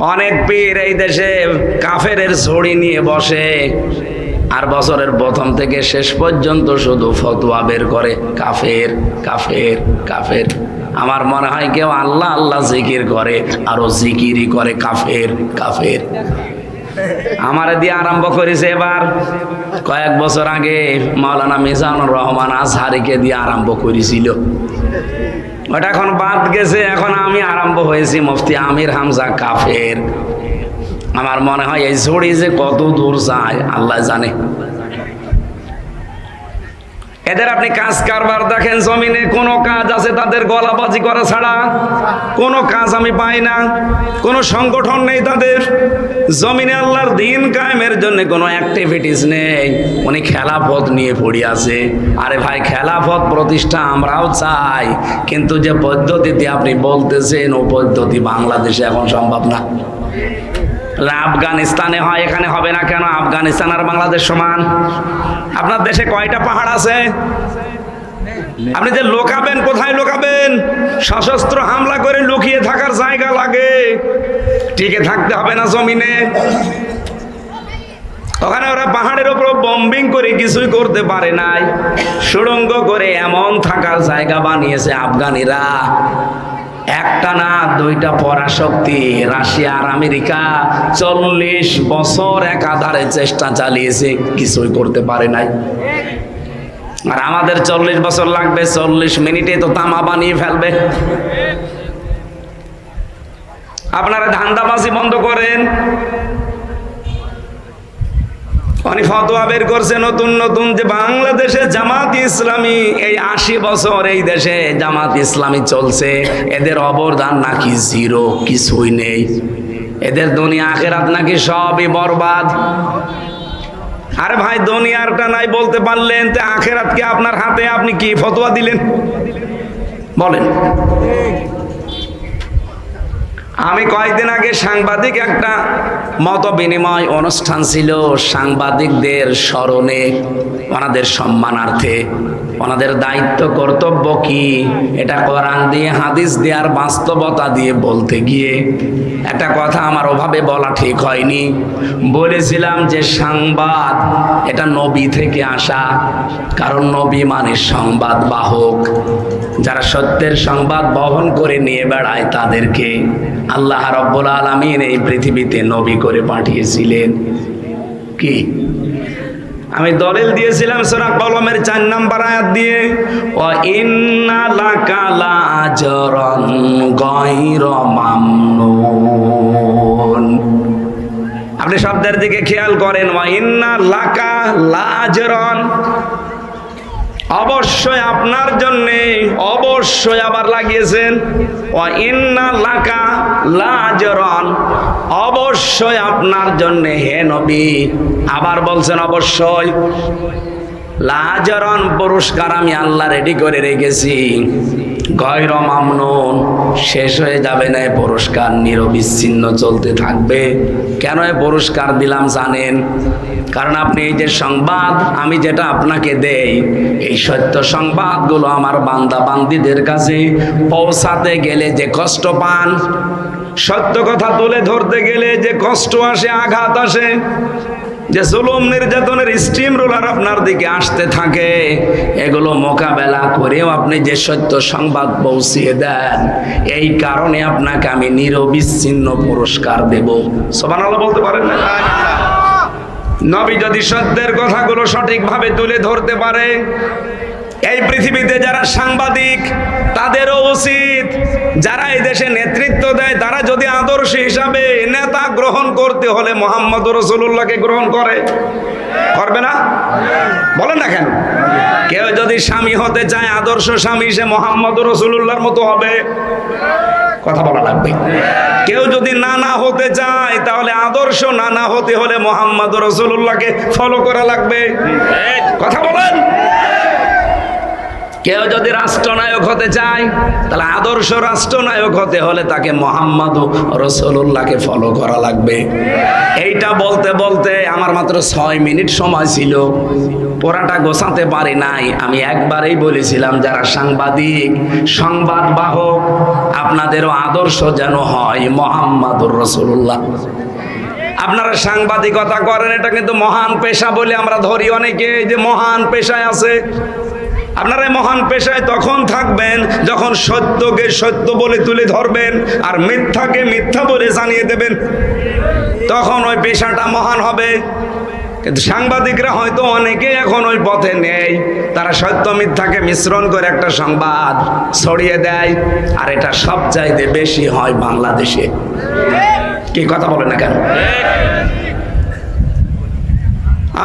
অনেক পীর এই দেশে কাফের ঝড়ি নিয়ে বসে। আর বছরের প্রথম থেকে শেষ পর্যন্ত শুধু ফতোয়া বের করে, কাফের কাফের কাফের। আমার মনে হয় কেউ আল্লাহ আল্লাহ জিকির করে, আরও জিকিরই করে কাফের কাফের। আমারে দিয়ে আরম্ভ করেছে এবার। কয়েক বছর আগে মাওলানা মিজানুর রহমান আজহারিকে দিয়ে আরম্ভ করেছিল। ওটা এখন বাদ গেছে, এখন আমি আরম্ভ হয়েছি মুফতি আমির হামজা কাফের। আমার মনে হয় এই ঝড়ি যে কত দূর যায়, আল্লাহ জানে। এদের আপনি কাজ কারবার দেখেন, জমিনে কোনো কাজ আছে, তাদের গলাবাজি করা ছাড়া কোনো কাজ আমি পাই না, কোনো সংগঠন নেই তাদের। জমিনে আল্লাহর দিন কায়েমের জন্য কোনো অ্যাক্টিভিটিস নেই। উনি খেলাফত নিয়ে পড়ে আছে। আরে ভাই খেলাফত প্রতিষ্ঠা আমরাও চাই। কিন্তু যে পদ্ধতিতে আপনি বলতেছেন, ও পদ্ধতি বাংলাদেশে এখন সম্ভব না। আফগানিস্তানে হয়, এখানে হবে না কেন? আফগানিস্তান আর বাংলাদেশ সমান। আপনার দেশে কয়টা পাহাড় আছে? আপনি যে লোকাবেন, কোথায় লোকাবেন? সশস্ত্র হামলা করে লুকিয়ে থাকার জায়গা লাগে। টিকে থাকতে হবে না জমিনে। ওখানে ওরা পাহাড়ের ওপর বম্বিং করে কিছুই করতে পারে নাই। সুড়ঙ্গ করে এমন থাকার জায়গা বানিয়েছে আফগানিরা। একটা না, দুইটা পরাশক্তি, রাশিয়া আর আমেরিকা। চল্লিশ বছর একাধারে চেষ্টা চালিয়েছে, কিছুই করতে পারে নাই। আর আমাদের চল্লিশ বছর লাগবে, চল্লিশ মিনিটে তো তামা বানিয়ে ফেলবে। আপনারা ধান্দাবাজি বন্ধ করেন। উনি ফতোয়া বের করছে, নতুন নতুন যে বাংলাদেশে জামাত ইসলামী, এই আশি বছর এই দেশে জামাত ইসলামী চলছে। এদের অবদান নাকি জিরো, কিছুই নেই। এদের দুনিয়া, আখেরাত নাকি সবই বরবাদ। আরে ভাই দুনিয়ারটা নাই বলতে পারলেন, তে আখেরাতকে আপনার হাতে আপনি কি ফতোয়া দিলেন? বলেন। আমি কয়েকদিন আগে সাংবাদিক একটা মত বিনিময় অনুষ্ঠান ছিল, সাংবাদিকদের স্মরণে ওনাদের সম্মানার্থে। ওনাদের দায়িত্ব, কর্তব্য কি? এটা কোরআন দিয়ে, হাদিস দেওয়ার বাস্তবতা দিয়ে বলতে গিয়ে। একটা কথা আমার ওভাবে বলা ঠিক হয়নি। বলেছিলাম যে সংবাদ, এটা নবী থেকে আসা। কারণ নবী মানে সংবাদ বাহক। যারা সত্যের সংবাদ বহন করে নিয়ে বেড়ায় তাদেরকে। আল্লাহ রব্বুল আলমিন এই পৃথিবীতে নবী করে পাঠিয়েছিলেন। কি? আমি দলিল দিয়েছিলাম সোনা কলমের চার নাম্বার আয়াত দিয়ে ও ইন্না আপনি শব্দের দিকে খেয়াল করেন, ওয়া ইন্না লাকা লাজরান অবশ্যই আপনার জন্যে অবশ্যই আবার লাগিয়েছেন। ও ইন্না লাকা লাজরন অবশ্যই আপনার জন্যে হে নবী। আবার বলছেন অবশ্যই। লাজরন পুরস্কার আমি আল্লাহ রেডি করে রেখেছি। গয়র মামনুন, শেষ হয়ে যাবে না এ পুরস্কার, নিরবিচ্ছিন্ন চলতে থাকবে। কেন এ পুরস্কার দিলাম জানেন? কারণ আপনি এই যে সংবাদ, আমি যেটা আপনাকে দেই, এই সত্য সংবাদগুলো আমার বান্দা বান্দিদের কাছে পৌঁছাতে গেলে যে কষ্ট পান, সত্য কথা তুলে ধরতে গেলে যে কষ্ট আসে, আঘাত আসে যে জুলুম নির্যাতনের স্টিম রোলার আপনার দিকে আসতে থাকে, এগুলো মোকাবেলা করেও আপনি যে সত্য সংবাদ পৌঁছিয়ে দেন, এই কারণে আপনাকে আমি নিরবিচ্ছিন্ন পুরস্কার দেব। সোবান বলতে পারেন না? নবী যদি সত্যের কথাগুলো সঠিকভাবে তুলে ধরতে পারে এই পৃথিবীতে যারা সাংবাদিক, তাদেরও উচিত যারা এই দেশে নেতৃত্ব দেয়, তারা যদি আদর্শ হিসাবে নেতা গ্রহণ করতে হলে মোহাম্মদ রসুল্লাহকে গ্রহণ করে। করবে না? বলেন না কেন? কেউ যদি স্বামী হতে চায়, আদর্শ স্বামী সে মোহাম্মদ রসুল্লাহর মতো হবে। কথা বলা লাগবে। কেউ যদি নানা হতে চায়, তাহলে আদর্শ নানা হতে হলে মোহাম্মদ রসুল্লাহকে ফলো করা লাগবে। কথা বলেন? কেউ যদি রাষ্ট্রনায়ক হতে চায়, তাহলে আদর্শ রাষ্ট্রনায়ক হতে হলে তাকে মোহাম্মদ রসুল্লাহকে ফলো করা লাগবে। এইটা বলতে বলতে আমার মাত্র ছয় মিনিট সময় ছিল। পোড়াটা গোছাতে পারি নাই। আমি একবারেই বলেছিলাম, যারা সাংবাদিক, সংবাদ বাহক, আপনাদেরও আদর্শ যেন হয় মোহাম্মদুর রসুল্লাহ আপনারা সাংবাদিকতা করেন, এটা কিন্তু মহান পেশা বলে আমরা ধরি অনেকে যে মহান পেশায় আছে। আপনারা মহান পেশায় তখন থাকবেন যখন সত্যকে সত্য বলে তুলে ধরবেন আর মিথ্যাকে মিথ্যা বলে জানিয়ে দেবেন। তখন ওই পেশাটা মহান হবে। কিন্তু সাংবাদিকরা হয়তো অনেকে এখন ওই পথে নেই। তারা সত্য মিথ্যাকে মিশ্রণ করে একটা সংবাদ ছড়িয়ে দেয়। আর এটা সব চাইতে বেশি হয় বাংলাদেশে। কি কথা বলে না কেন?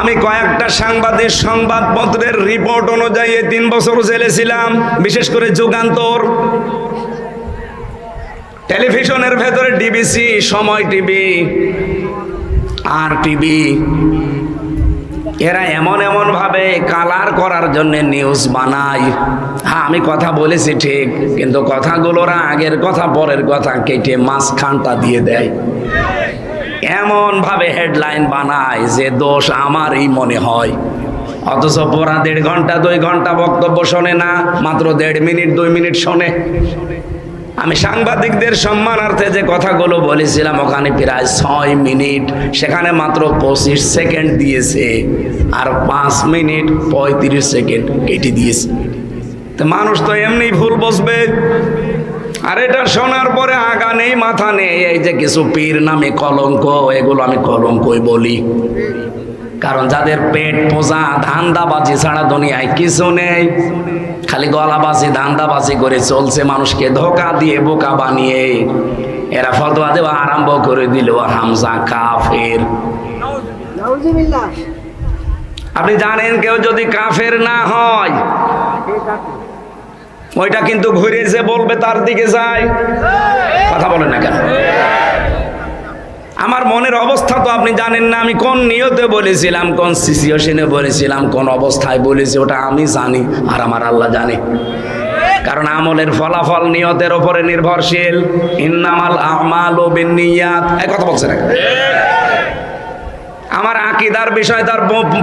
আমি কয়েকটা সাংবাদিক সংবাদপত্রের রিপোর্ট অনুযায়ী তিন বছর জেলে ছিলাম বিশেষ করে যুগান্তর। টেলিভিশনের ভেতরে ডিবিসি সময় টিভি আর টিভি এরা এমন এমন ভাবে কালার করার জন্য নিউজ বানায়। হ্যাঁ আমি কথা বলেছি ঠিক, কিন্তু কথাগুলোরা আগের কথা, পরের কথা কেটে মাঝখানটা দিয়ে দেয়। এমন ভাবে হেডলাইন বানায় যে দোষ আমারই মনে হয়। অথচ পড়া দেড় ঘণ্টা, দুই ঘণ্টা বক্তব্য শোনে না, মাত্র দেড় মিনিট, দুই মিনিট শোনে। আমি সাংবাদিকদের সম্মানার্থে যে কথাগুলো বলেছিলাম, ওখানে প্রায় ছয় মিনিট, সেখানে মাত্র পঁচিশ সেকেন্ড দিয়েছে, আর পাঁচ মিনিট পঁয়ত্রিশ সেকেন্ড কেটে দিয়েছে। তো মানুষ তো এমনি ভুল বসবে আর এটা শোনার পরে আগা নেই মাথা নেই। এই যে কিছু পীর নামে কলঙ্ক এগুলো আমি কলঙ্কই বলি। কারণ যাদের পেট পোজা ধান্দাবাজি ছাড়া দুনিয়ায় কিছু নেই। খালি গলা গলাবাজি ধান্দাবাজি করে চলছে মানুষকে ধোকা দিয়ে বোকা বানিয়ে। এরা ফতোয়া দেওয়া আরম্ভ করে দিল হামজা কাফের। আপনি জানেন কেউ যদি কাফের না হয় ওইটা কিন্তু ঘুরে যে বলবে তার দিকে যায়। কথা বলেন না কেন? আমার মনের অবস্থা তো আপনি জানেন না, আমি কোন নিয়তে বলেছিলাম, কোন সিচুয়েশনে বলেছিলাম, কোন অবস্থায় বলেছি, ওটা আমি জানি আর আমার আল্লাহ জানে। কারণ আমলের ফলাফল নিয়তের ওপরে নির্ভরশীল। ইন্নামাল আমাল ও বিনিয়াত এই কথা বলছে না আমার আকিদার বিষয়, তার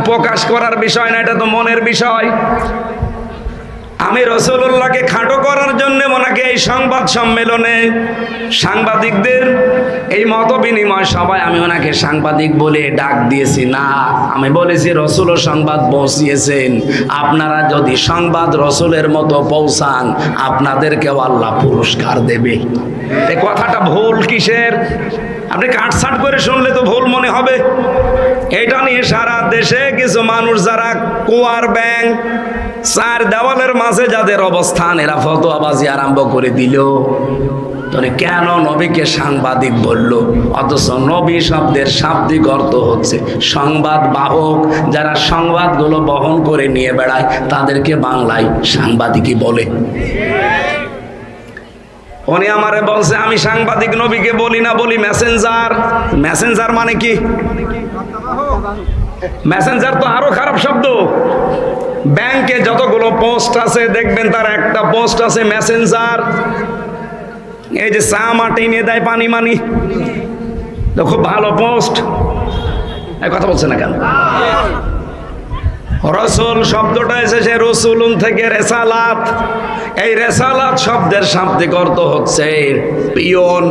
প্রকাশ করার বিষয় না, এটা তো মনের বিষয়। আমি রসুল্লাহকে খাটো করার জন্য ওনাকে এই সংবাদ সম্মেলনে সাংবাদিকদের এই মত বিনিময় সবাই আমি ওনাকে সাংবাদিক বলে ডাক দিয়েছি। না, আমি বলেছি রসুল সংবাদ পৌঁছিয়েছেন। আপনারা যদি সংবাদ রসুলের মতো পৌঁছান, আপনাদেরকেও আল্লাহ পুরস্কার দেবে। এই কথাটা ভুল কিসের? আপনি কাটসাট করে শুনলে তো ভুল মনে হবে। এটা নিয়ে সারা দেশে কিছু মানুষ যারা কুয়ার ব্যাং চার দেওয়ালের মাঝে যাদের অবস্থান, এরা ফতোয়াবাজি আরম্ভ করে দিল। তাহলে কেন নবীকে সাংবাদিক বলল? অথচ নবী শব্দের শাব্দিক অর্থ হচ্ছে সংবাদ বাহক। যারা সংবাদগুলো বহন করে নিয়ে বেড়ায়, তাদেরকে বাংলায় সাংবাদিকই বলে। উনি আমারে বলছে, আমি সাংবাদিক, নবীকে বলি না, বলি মেসেঞ্জার। মেসেঞ্জার মানে কি? মেসেঞ্জার তো আরও খারাপ শব্দ। ব্যাংকে যতগুলো পোস্ট আছে, দেখবেন তার একটা পোস্ট আছে, মেসেঞ্জার। এই যে চা মাটি নিয়ে দেয় পানি মানি। খুব ভালো পোস্ট। কথা বলছে না কেন? রসুল শব্দটা এসেছে, রসুলুন থেকে রেসালাত। এই রেসালাত শব্দের শাব্দিক অর্থ হচ্ছে পিয়ন।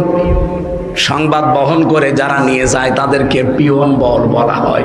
সংবাদ বহন করে যারা নিয়ে যায়, তাদেরকে পিয়ন বল বলা হয়।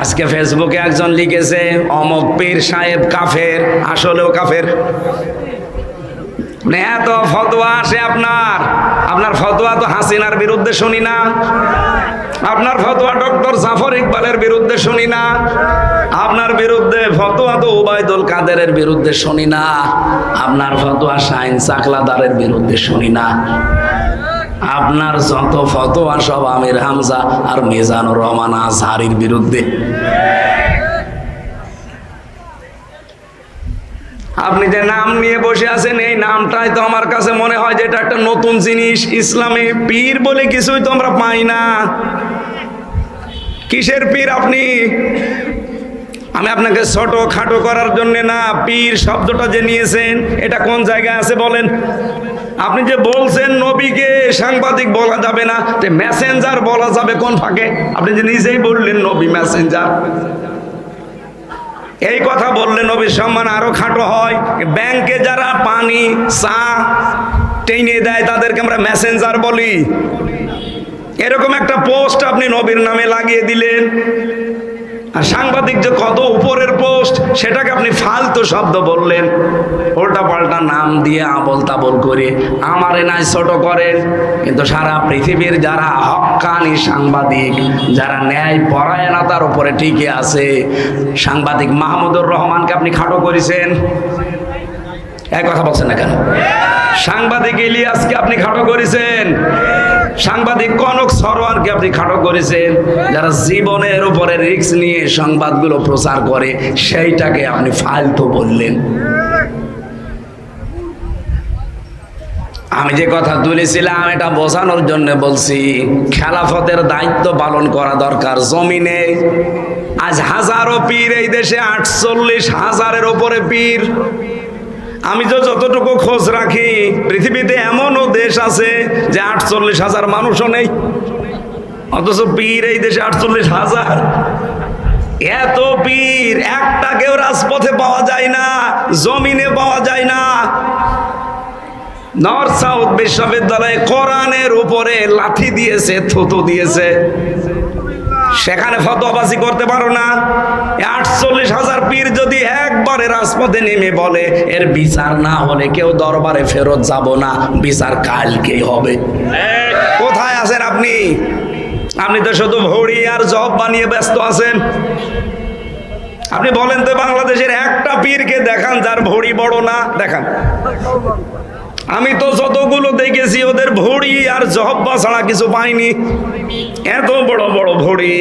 আজকে ফেসবুকে একজন লিখেছে, অমক পীর সাহেব কাফের, আসলেও কাফের। মানে এত ফতোয়া আসে আপনার। আপনার ফতোয়া তো হাসিনার বিরুদ্ধে শুনি না। আপনার ফতোয়া ডক্টর জাফর ইকবালের বিরুদ্ধে শুনি না। আপনার বিরুদ্ধে ফতোয়া তো ওবায়দুল কাদেরের বিরুদ্ধে শুনি না। আপনার ফতোয়া শাইন চাকলাদারের বিরুদ্ধে শুনি না। আপনার যত ফতোয়া সব আমির হামজা আর মিজানুর রহমান আজহারির বিরুদ্ধে। আপনি যে নাম নিয়ে বসে আছেন, এই নামটাই তো আমার কাছে মনে হয় যে এটা একটা নতুন জিনিস। ইসলামে পীর বলে কিছুই তো আমরা পাই না। কিসের পীর আপনি? আমি আপনাকে ছোট খাটো করার জন্য না, পীর শব্দটা যে নিয়েছেন, এটা কোন জায়গায় আছে বলেন? আপনি যে বলছেন নবীকে সাংবাদিক বলা যাবে না, তে মেসেঞ্জার বলা যাবে কোন ফাঁকে? আপনি যে নিজেই বললেন নবী মেসেঞ্জার এই কথা বললে নবীর সম্মান আরও খাটো হয়। ব্যাংকে যারা পানি, চা টেনে দেয়, তাদেরকে আমরা মেসেঞ্জার বলি। এরকম একটা পোস্ট আপনি নবীর নামে লাগিয়ে দিলেন। আর সাংবাদিক যে কত উপরের পোস্ট, সেটাকে আপনি ফালতু শব্দ বললেন। উল্টা পাল্টা নাম দিয়ে আবল তাবল করে, আমারে নাই ছোট করেন কিন্তু সারা পৃথিবীর যারা হক্কানি সাংবাদিক, যারা ন্যায় পরায়ণতার উপরে টিকে আছে, সাংবাদিক মাহমুদুর রহমানকে আপনি খাটো করেছেন? এক কথা বলছেন না কেন? সাংবাদিক ইলিয়াসকে আপনি খাটো করেছেন? সাংবাদিক কনক সরোয়ারকে আপনি খাটো করেছেন? যারা জীবনের উপরে রিস্ক নিয়ে সংবাদগুলো প্রচার করে, সেইটাকে আপনি ফালতু বললেন। আমি যে কথা তুলেছিলাম, এটা বোঝানোর জন্য বলছি, খেলাফতের দায়িত্ব পালন করা দরকার জমিনে। আজ হাজারো পীর এই দেশে, আটচল্লিশ হাজারের ওপরে পীর। আমি তো যতটুকু খোঁজ রাখি, পৃথিবীতে এমনও দেশ আছে যে আটচল্লিশ হাজার মানুষও নেই। অথচ পীর এই দেশে আটচল্লিশ হাজার। এত পীর, একটা কেউ রাজপথে পাওয়া যায় না, জমিনে পাওয়া যায় না। নর্থ সাউথ বিশ্ববিদ্যালয়ে কোরআনের উপরে লাঠি দিয়েছে, থুতু দিয়েছে। সেখানে ফতোয়াবাজি করতে পারো না। আটচল্লিশ হাজার পীর যদি একবারে রাজপথে নেমে বলে, এর বিচার না হলে কেউ দরবারে ফেরত যাব না। বিচার কালকেই হবে। কোথায় আছেন আপনি? আপনি তো শুধু ভড়ি আর জব বানিয়ে ব্যস্ত আছেন। আপনি বলেন তো বাংলাদেশের একটা পীরকে দেখান যার ভড়ি বড় না, দেখান। আমি তো যতগুলো দেখেছি, ওদের ভড়ি আর জহব্বা ছাড়া কিছু পাইনি। এত বড় বড় ভড়ি।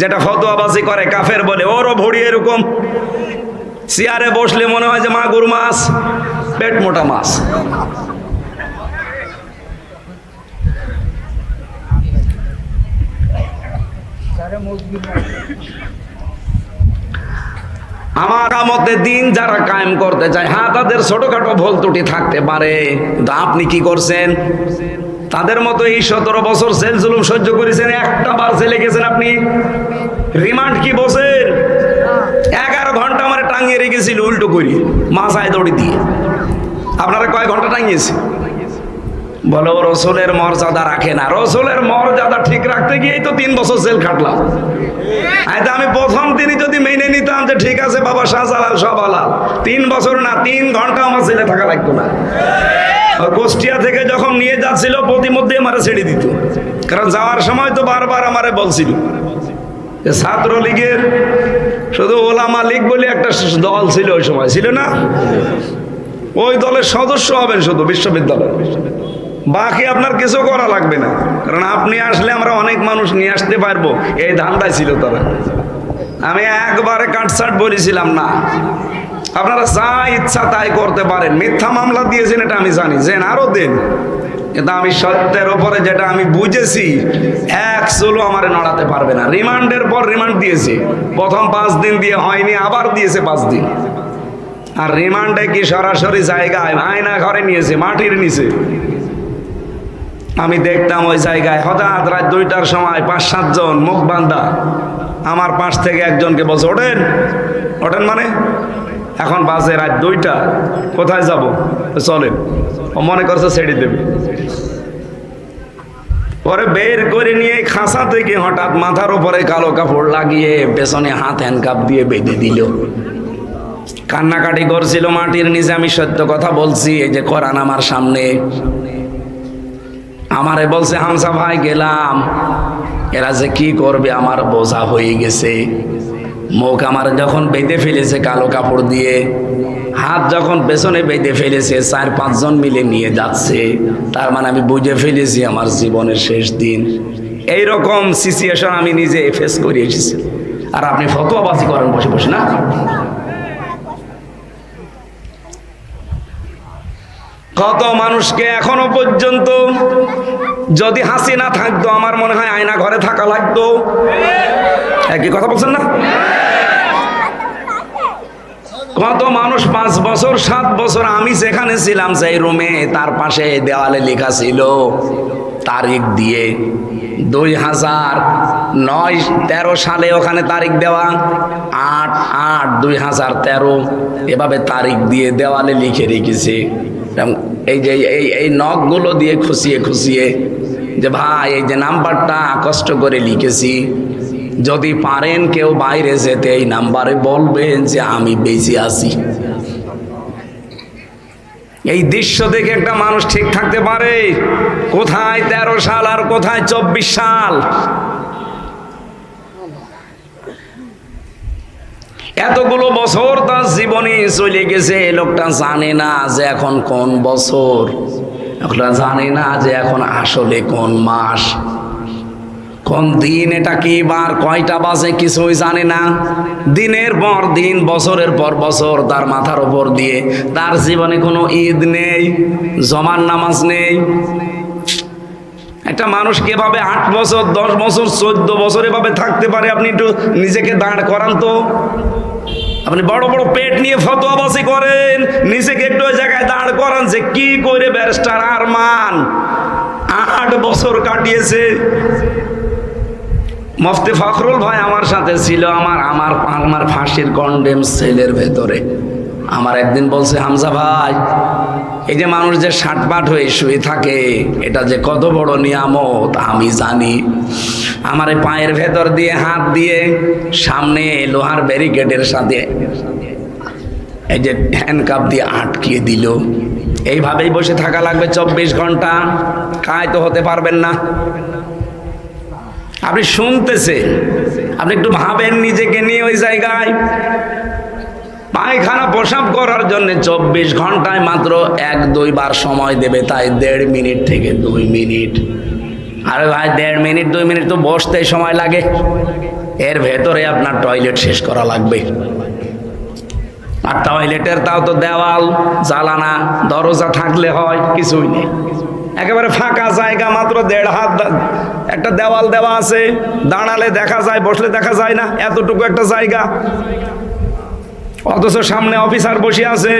যেটা ফতোয়াবাজি করে কাফের বলে, ওরও ভড়ি এরকম। চেয়ারে বসলে মনে হয় যে মাগুর মাছ, পেট মোটা মাছ। আমার আমতে দিন যারা কায়েম করতে চায় হ্যাঁ তাদের ছোটখাটো ভুল ত্রুটি থাকতে পারে, কিন্তু আপনি কি করছেন? তাদের মতো এই সতেরো বছর জেল জুলুম সহ্য করেছেন, একটা বার জেলে গেছেন আপনি? রিমান্ড কি বসেন এগারো ঘণ্টা আমার টাঙিয়ে রেখেছিল, উল্টো করি মাথায় দড়ি দিয়ে। আপনারা কয় ঘণ্টা টাঙিয়েছে বলো, রসুলের মর্যাদা রাখে না। রসুলের মর্যাদা ঠিক রাখতে গিয়েই তো তিন বছর জেল খাটলাম। আয় আমি প্রথম তিনি যদি মেনে নিতাম যে ঠিক আছে, বাবা শাহজালাল সব আলাল তিন বছর না, তিন ঘণ্টা আমার ছেলে থাকা লাগতো না। কুষ্টিয়া থেকে যখন নিয়ে যাচ্ছিল, প্রতিমধ্যে আমারে ছেড়ে দিত। কারণ যাওয়ার সময় তো বারবার আমারে বলছিল যে ছাত্র লীগের শুধু ওলামা লীগ বলে একটা দল ছিল ওই সময়। ছিল না? ওই দলের সদস্য হবেন শুধু বিশ্ববিদ্যালয়। বাকি আপনার কিছু করা লাগবে না। কারণ আপনি আসলে আমরা অনেক মানুষ নিয়ে আসতে পারব। এই ধান্দায় ছিল তারা। আমি একবারে কাটসাট বলেছিলাম, না। আপনারা যা ইচ্ছা তাই করতে পারেন। মিথ্যা মামলা দিয়েছেন এটা আমি জানি। যে আরও দেন। কিন্তু আমি সত্যের ওপরে যেটা আমি বুঝেছি, এক চুলো আমার নড়াতে পারবে না। রিমান্ডের পর রিমান্ড দিয়েছে। প্রথম পাঁচ দিন দিয়ে হয়নি, আবার দিয়েছে পাঁচ দিন। আর রিমান্ডে কি সরাসরি জায়গায় আয়না ঘরে নিয়েছে, মাটির নিচে? আমি দেখতাম ওই জায়গায় হঠাৎ রাত দুইটার সময় পাঁচ সাতজন মুখ বান্ধা। আমার পাশ থেকে একজনকে বলছে, ওঠেন। ওঠেন মানে? এখন বাজে রাত দুইটা। কোথায় যাব? চলেন। ও মনে করছে ছেড়ে দেবে। পরে বের করে নিয়ে খাঁচা থেকে হঠাৎ মাথার উপরে কালো কাপড় লাগিয়ে পেছনে হাত হ্যান্ডকাপ দিয়ে বেঁধে দিল। কান্নাকাটি করছিল মাটির নিচে, আমি সত্য কথা বলছি, এই যে কোরআন আমার সামনে। আমারে বলছে হামসা ভাই, গেলাম। এরা যে কি করবে, আমার বোঝা হয়ে গেছে। মুখ আমার যখন বেঁধে ফেলেছে কালো কাপড় দিয়ে, হাত যখন পেছনে বেঁধে ফেলেছে, চার পাঁচজন মিলে নিয়ে যাচ্ছে। তার মানে আমি বুঝে ফেলেছি আমার জীবনের শেষ দিন। এই রকম সিচুয়েশন আমি নিজে ফেস করে এসেছি। আর আপনি ফতোয়াবাজি করেন বসে বসে, না? কত মানুষকে এখনও পর্যন্ত যদি হাসি না থাকতো, আমার মনে হয় আয়না ঘরে থাকা লাগতো। একই কথা বলছেন না? কত মানুষ পাঁচ বছর, সাত বছর আমি যেখানে ছিলাম, সেই রুমে তার পাশে দেওয়ালে লেখা ছিল, তারিখ দিয়ে দুই হাজার নয়, তেরো সালে ওখানে তারিখ দেওয়া, আট আট দুই হাজার তেরো, এভাবে তারিখ দিয়ে দেওয়ালে লিখে রেখেছে। এই যে, এই এই নখগুলো দিয়ে খুশিয়ে খুশিয়ে যে ভাই, এই যে নাম্বারটা কষ্ট করে লিখেছি, যদি পারেন কেউ বাইরে যেতে এই নাম্বারে বলবেন যে আমি বেঁচে আছি। এই দৃশ্য দেখে একটা মানুষ ঠিক থাকতে পারে, কোথায় তেরো সাল আর কোথায় চব্বিশ সাল? এতগুলো বছর তার জীবনে চলে গেছে লোকটা জানে না যে এখন কোন বছর। লোকটা জানে না যে এখন আসলে কোন মাস। কোন দিন এটা কি বার, কয়টা বাজে কিছুই জানে না। দিনের পর দিন, বছরের পর বছর তার মাথার উপর দিয়ে। তার জীবনে কোনো ঈদ নেই, জমার নামাজ নেই একটা মানুষ কীভাবে আট বছর, দশ বছর, চোদ্দ বছর এভাবে থাকতে পারে, আপনি একটু নিজেকে দাঁড় করান তো। আপনি বড় বড় পেট নিয়ে ফতোয়াবাসি করেন, নিজেকে একটু ওই জায়গায় দাঁড় করান যে কি করে ব্যারিস্টার আরমান আট বছর কাটিয়েছে। মফতি ফখরুল ভাই আমার সাথে ছিল, আমার আমার আমার ফাঁসির কন্ডেম সেলের ভেতরে। আমার একদিন বলছে, হামজা ভাই এই যে মানুষ যে ষাটপাট হয়ে শুয়ে থাকে, এটা যে কত বড় নিয়ামত, আমি জানি। আমার পায়ের ভেতর দিয়ে, হাত দিয়ে, সামনে লোহার ব্যারিকেডের সাথে এই যে হ্যান্ডকাপ দিয়ে আটকিয়ে দিল। এইভাবেই বসে থাকা লাগবে চব্বিশ ঘণ্টা। কায় তো হতে পারবেন না। আপনি শুনতেছেন, আপনি একটু ভাবেন নিজেকে নিয়ে ওই জায়গায়। পায়খানা প্রসাব করার জন্য চব্বিশ ঘন্টায় মাত্র এক দুইবার সময় দেবে, তাই দেড় মিনিট থেকে দুই মিনিট। আরে ভাই, দেড় মিনিট, দুই মিনিট তো বসতে সময় লাগে। এর ভেতরে আপনার টয়লেট শেষ করা লাগবে। আর টয়লেটের তাও তো দেওয়াল, জ্বালানা, দরজা থাকলে হয়, কিছুই নেই। একেবারে ফাঁকা জায়গা মাত্র দেড় হাত, একটা দেওয়াল দেওয়া আছে। দাঁড়ালে দেখা যায়, বসলে দেখা যায় না, এতটুকু একটা জায়গা। অথচ সামনে অফিসার বসে আছে।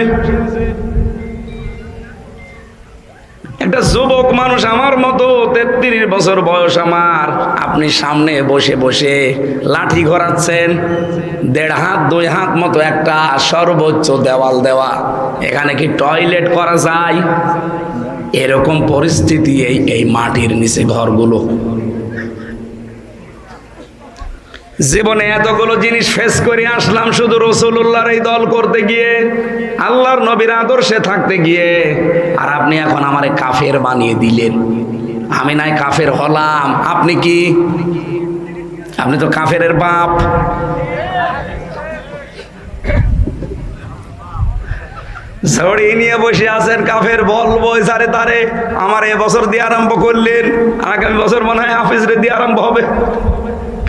একটা যুবক মানুষ আমার মতো, তেত্রিশ বছর বয়স আমার। আপনি সামনে বসে বসে লাঠি ঘোরাচ্ছেন, দেড় হাত, দুই হাত মতো একটা সর্বোচ্চ দেওয়াল দেওয়া। এখানে কি টয়লেট করা যায়? এরকম পরিস্থিতি এই এই মাটির নিচে ঘরগুলো। জীবনে এতগুলো জিনিস ফেস করে আসলাম শুধু রসুল্লাহর এই দল করতে গিয়ে, আল্লাহর নবীর আদর্শে থাকতে গিয়ে, আর আপনি এখন আমারে কাফের বানিয়ে দিলেন। আমি নাই কাফের হলাম। আপনি কি? আপনি তো কাফের বাপ। ঝড়ি নিয়ে বসে আছেন কাফের বলব সারে তারে, আমার এ বছর দিয়ে আরম্ভ করলেন। আগামী বছর মনে হয় হাফিজ রে দিয়ে আরম্ভ হবে।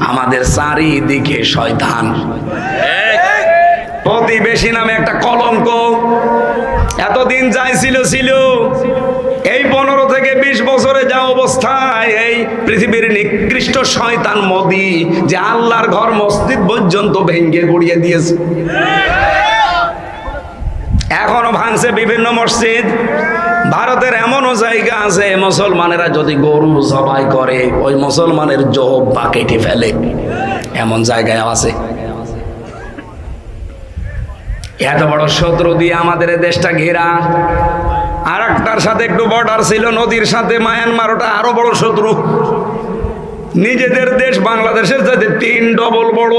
আমাদের চারিদিকে শয়তান। প্রতিবেশী নামে একটা কলঙ্ক। এতদিন যাই ছিল ছিল। এই পনেরো থেকে বিশ বছরে যা অবস্থায় এই পৃথিবীর নিকৃষ্ট শয়তান মোদি যে আল্লাহর ঘর মসজিদ পর্যন্ত ভেঙ্গে গড়িয়ে দিয়েছে। এখনও ভাঙছে বিভিন্ন মসজিদ। ভারতের এমনও জায়গা আছে, মুসলমানেরা যদি গরু জবাই করে, ওই মুসলমানের জব বা কেটে ফেলে। এমন জায়গায় আছে। এত বড় শত্রু দিয়ে আমাদের দেশটা ঘেরা। আর একটার সাথে একটু বর্ডার ছিল, নদীর সাথে মায়ানমার ওটা আরও বড় শত্রু। নিজেদের দেশ বাংলাদেশের সাথে তিন ডবল বড়।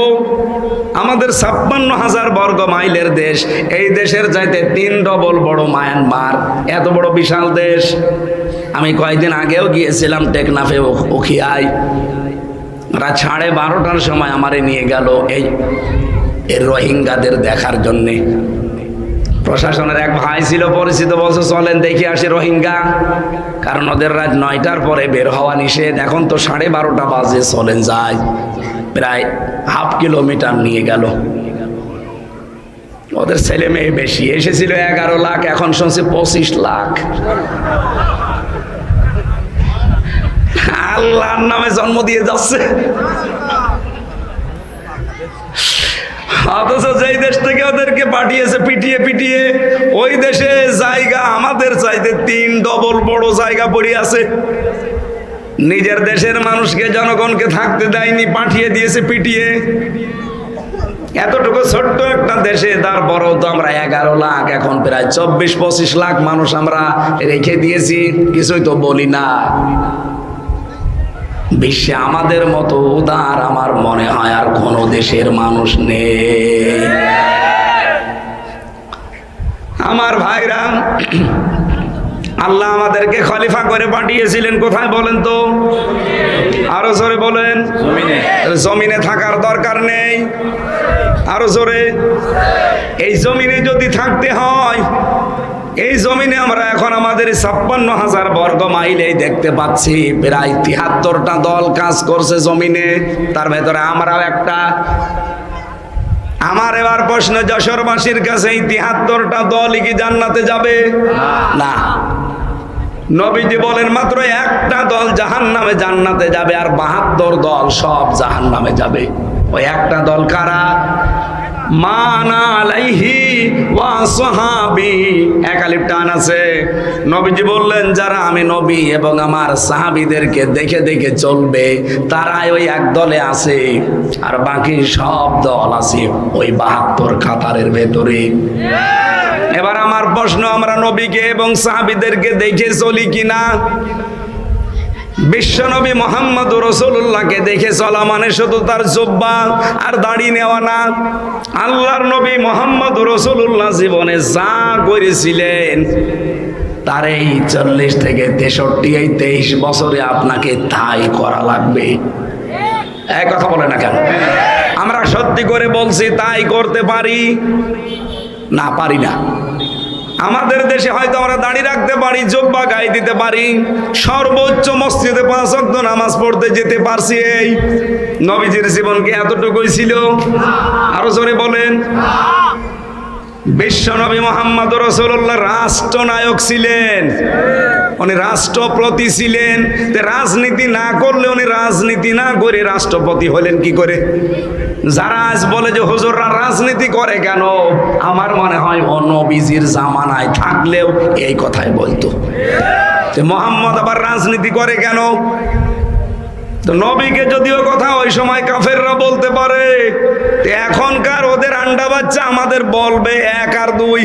আমাদের ছাপ্পান্ন হাজার বর্গ মাইলের দেশ, এই দেশের চাইতে তিন ডবল বড় মায়ানমার। এত বড় বিশাল দেশ। আমি কয়েকদিন আগেও গিয়েছিলাম টেকনাফে ও- উখিয়ায় রাত সাড়ে বারোটার সময় আমারে নিয়ে গেল এই রোহিঙ্গাদের দেখার জন্যে। প্রশাসনের এক ভাই ছিল পরিচিত, বলছে, চলেন দেখি আসে রোহিঙ্গা। কারণ ওদের রাত নয়টার পরে বের হওয়া নিষেধ। এখন তো সাড়ে বারোটা বাজে, চলেন যায় প্রায় হাফ কিলোমিটার নিয়ে গেল। ওদের ছেলে মেয়ে বেশি। এসেছিল এগারো লাখ, এখন শুনছি পঁচিশ লাখ। আল্লাহর নামে জন্ম দিয়ে যাচ্ছে। অথচ যেই দেশ থেকে ওদেরকে পাঠিয়েছে, পিটিয়ে পিটিয়ে, ওই দেশে জায়গা আমাদের চাইতে তিন ডবল বড় জায়গা পড়ে আছে। নিজের দেশের মানুষকে, জনগণকে থাকতে দেয়নি, পাঠিয়ে দিয়েছে, পিটিয়ে। এতটুকু ছোট্ট একটা দেশে, তারপরেও তো আমরা এগারো লাখ, এখন প্রায় চব্বিশ, পঁচিশ লাখ মানুষ আমরা রেখে দিয়েছি, কিছুই তো বলি না। বিশ্বে আমাদের মতো উদার আমার মনে হয় আর কোনো দেশের মানুষ নেই। আমার ভাইরা আল্লাহ আমাদেরকে খলিফা করে পাঠিয়েছিলেন। কোথায় বলেন তো? আরও জোরে বলেন। জমিনে। থাকার দরকার নেই। আরও জোরে। এই জমিনে যদি থাকতে হয় এই জমিনে আমরা এখন আমাদের ছাপ্পান্ন হাজার বর্গ মাইলেই দেখতে পাচ্ছি, প্রায় তিয়াত্তরটা দল কাজ করছে জমিনে। তার ভেতরে আমরাও একটা। আমার এবার প্রশ্ন যশোরবাসীর কাছে এই তিয়াত্তরটা দলই কি জান্নাতে যাবে? না। নবীজি বলেন, মাত্র একটা দল জাহান নামে জান্নাতে যাবে আর বাহাত্তর দল সব জাহান নামে যাবে। ওই একটা দল কারা? মানা আলাইহি ওয়া সাহাবি। একালিপ টান আছে। নবীজি বললেন, যারা আমি নবী এবং আমার দেখে দেখে চলবে, তারাই ওই এক আর বাকি সব দল ওই বাহাত্তর খাতারের ভেতরে। এবার আমার প্রশ্ন, আমরা নবীকে এবং সাহাবীদেরকে দেখে চলি কিনা? বিশ্বনবী মোহাম্মদ রসুল্লাহকে দেখে চলা মানে শুধু তার জব্বা আর দাড়ি নেওয়া না। আল্লাহর নবী মোহাম্মদ রসুল্লাহ জীবনে যা করেছিলেন, তার এই চল্লিশ থেকে তেষট্টি, এই তেইশ বছরে আপনাকে তাই করা লাগবে। এক কথা বলে না কেন? আমরা সত্যি করে বলছি, তাই করতে পারি? না পারি না। আমাদের দেশে হয়তো আমরা দাঁড়িয়ে রাখতে পারি, জব্বা গায়ে দিতে পারি। সর্বোচ্চ মসজিদে পাঁচ অক্ত নামাজ পড়তে যেতে পারছি এই। নবীজির জীবনকে এতটুকুই ছিল? আরও জোরে বলেন। বিশ্বনবী মোহাম্মদ রসুল্লাহ রাষ্ট্রনায়ক ছিলেন। উনি রাষ্ট্রপতি ছিলেন। রাজনীতি না করলে উনি রাজনীতি না করে রাষ্ট্রপতি হলেন কি করে? যারা আজ বলে যে, হুজুররা রাজনীতি করে কেন? আমার মনে হয় ও নবীজির জামানায় থাকলেও এই কথাই বলতো। যে মোহাম্মদ আবার রাজনীতি করে কেন? তো নবীকে যদিও কথা ওই সময় কাফেররা বলতে পারে এখনকার ওদের আন্ডা বাচ্চা আমাদের বলবে এক আর দুই।